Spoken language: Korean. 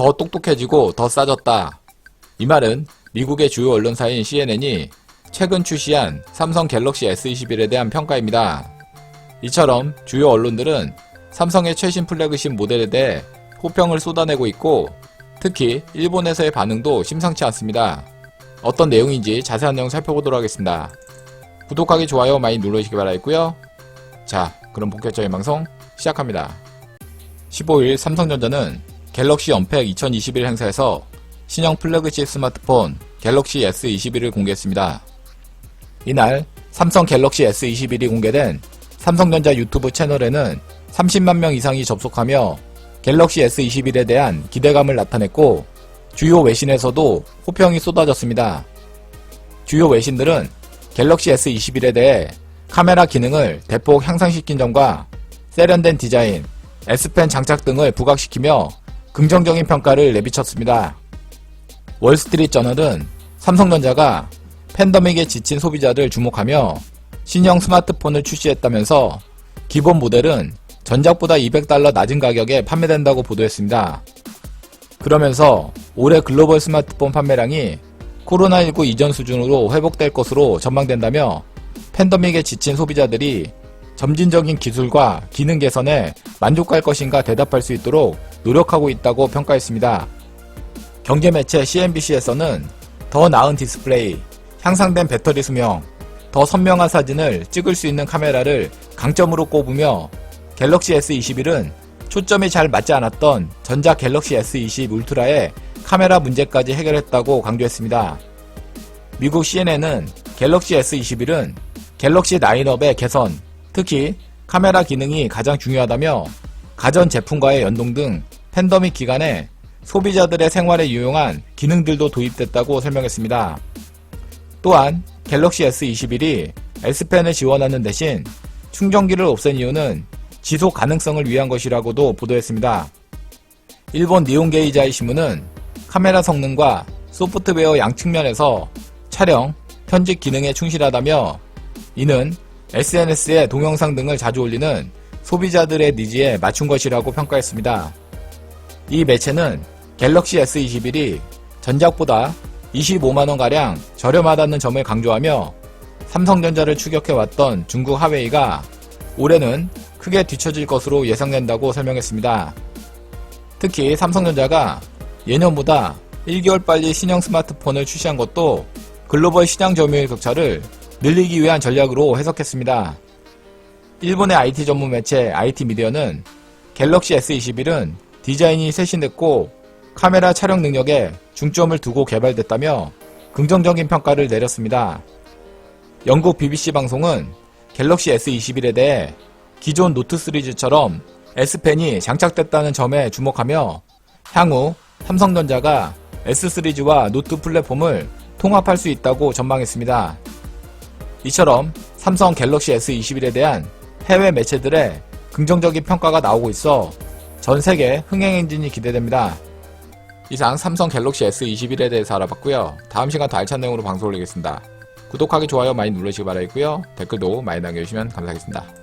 더 똑똑해지고 더 싸졌다. 이 말은 미국의 주요 언론사인 CNN이 최근 출시한 삼성 갤럭시 S21에 대한 평가입니다. 이처럼 주요 언론들은 삼성의 최신 플래그십 모델에 대해 호평을 쏟아내고 있고 특히 일본에서의 반응도 심상치 않습니다. 어떤 내용인지 자세한 내용 살펴보도록 하겠습니다. 구독하기, 좋아요 많이 눌러주시기 바라겠고요. 자, 그럼 본격적인 방송 시작합니다. 15일 삼성전자는 갤럭시 언팩 2021 행사에서 신형 플래그십 스마트폰 갤럭시 S21을 공개했습니다. 이날 삼성 갤럭시 S21이 공개된 삼성전자 유튜브 채널에는 30만 명 이상이 접속하며 갤럭시 S21에 대한 기대감을 나타냈고 주요 외신에서도 호평이 쏟아졌습니다. 주요 외신들은 갤럭시 S21에 대해 카메라 기능을 대폭 향상시킨 점과 세련된 디자인, S펜 장착 등을 부각시키며 긍정적인 평가를 내비쳤습니다. 월스트리트 저널은 삼성전자가 팬더믹에 지친 소비자를 주목하며 신형 스마트폰을 출시했다면서 기본 모델은 전작보다 200달러 낮은 가격에 판매된다고 보도했습니다. 그러면서 올해 글로벌 스마트폰 판매량이 코로나19 이전 수준으로 회복될 것으로 전망된다며 팬더믹에 지친 소비자들이 점진적인 기술과 기능 개선에 만족할 것인가 대답할 수 있도록 노력하고 있다고 평가했습니다. 경제 매체 CNBC에서는 더 나은 디스플레이, 향상된 배터리 수명, 더 선명한 사진을 찍을 수 있는 카메라를 강점으로 꼽으며 갤럭시 S21은 초점이 잘 맞지 않았던 전작 갤럭시 S20 울트라의 카메라 문제까지 해결했다고 강조했습니다. 미국 CNN은 갤럭시 S21은 갤럭시 라인업의 개선, 특히 카메라 기능이 가장 중요하다며 가전 제품과의 연동 등 팬더믹 기간에 소비자들의 생활에 유용한 기능들도 도입됐다고 설명했습니다. 또한 갤럭시 S21이 S펜을 지원하는 대신 충전기를 없앤 이유는 지속 가능성을 위한 것이라고도 보도했습니다. 일본 니온게이자이 신문은 카메라 성능과 소프트웨어 양 측면에서 촬영, 편집 기능에 충실하다며 이는 SNS에 동영상 등을 자주 올리는 소비자들의 니즈에 맞춘 것이라고 평가했습니다. 이 매체는 갤럭시 S21이 전작보다 25만원가량 저렴하다는 점을 강조하며 삼성전자를 추격해왔던 중국 하웨이가 올해는 크게 뒤처질 것으로 예상된다고 설명했습니다. 특히 삼성전자가 예년보다 1개월 빨리 신형 스마트폰을 출시한 것도 글로벌 시장 점유율 격차를 늘리기 위한 전략으로 해석했습니다. 일본의 IT 전문 매체 IT 미디어는 갤럭시 S21은 디자인이 세신됐고 카메라 촬영 능력에 중점을 두고 개발됐다며 긍정적인 평가를 내렸습니다. 영국 BBC 방송은 갤럭시 S21에 대해 기존 노트 시리즈처럼 S펜이 장착됐다는 점에 주목하며 향후 삼성전자가 S 시리즈와 노트 플랫폼을 통합할 수 있다고 전망했습니다. 이처럼 삼성 갤럭시 S21에 대한 해외 매체들의 긍정적인 평가가 나오고 있어 전 세계 흥행 엔진이 기대됩니다. 이상 삼성 갤럭시 S21에 대해서 알아봤고요. 다음 시간 더 알찬 내용으로 방송 올리겠습니다. 구독하기, 좋아요 많이 눌러주시기 바라겠고요. 댓글도 많이 남겨주시면 감사하겠습니다.